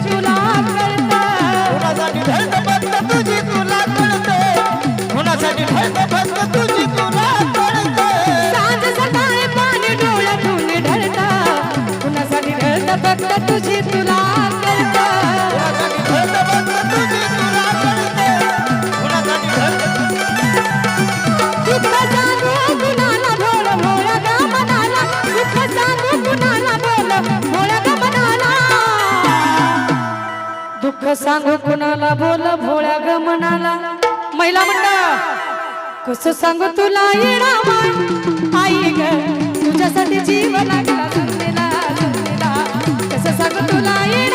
तुला कळत तुझी तुला कळत दुःख सांगू कुणाला? बोल भोळ्या ग मनाला महिला मंडळ कस सांगू तुला? येणा आई ग तुझ्यासाठी जीवन लागला कसं सांगू तुला? येणा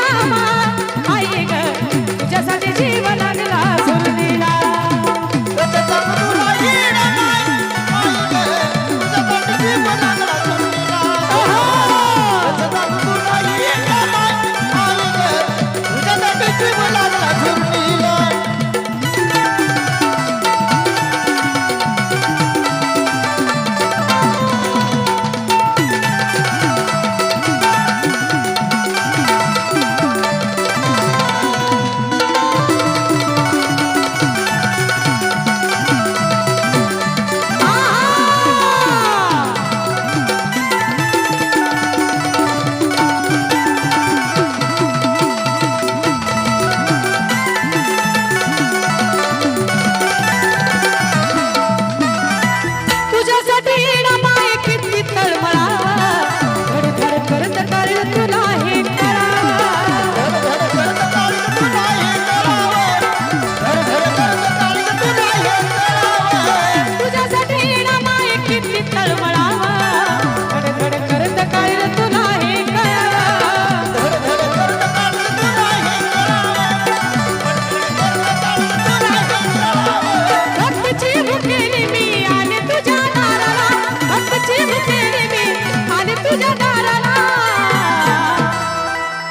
दाराला.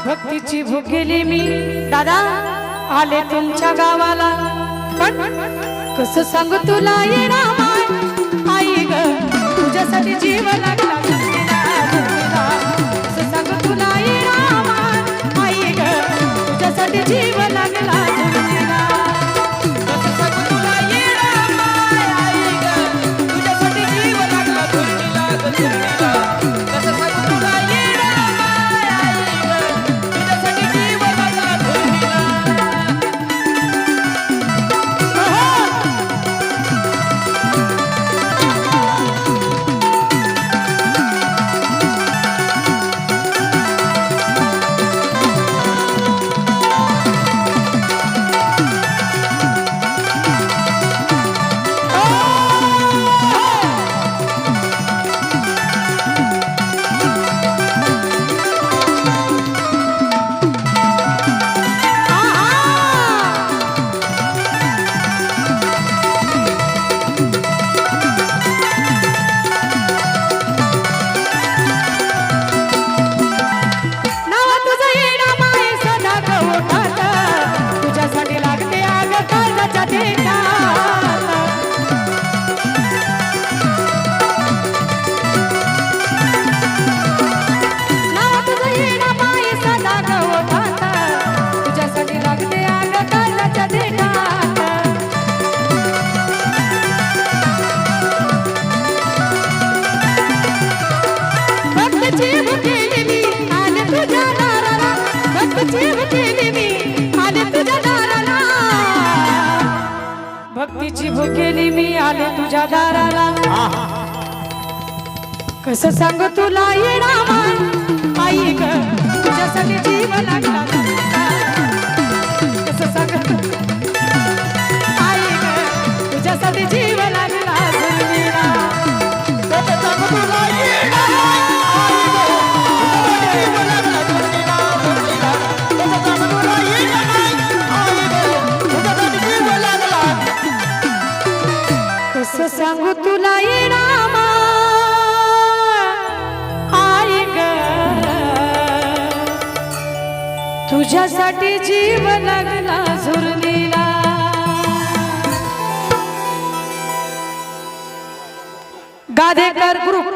भक्तीची भुकेली मी. दादा आले तुमच्या गावाला. पण कस सांगू तुला ये आई ग तुझ्यासाठी जीव लागला. झुंजीला, झुंजीला. कसं सांगू तुला ये आई ग तुझ्यासाठी जीव लागला. भक्तीची भुकेली मी आले तुझ्या दाराला. कस सांग तुला येणार आई ग तुझ्यासाठी जीव सांगू तुला येणा आई ग. तुझ्यासाठी जीव लागला झुरलीला गादेकर ग्रुप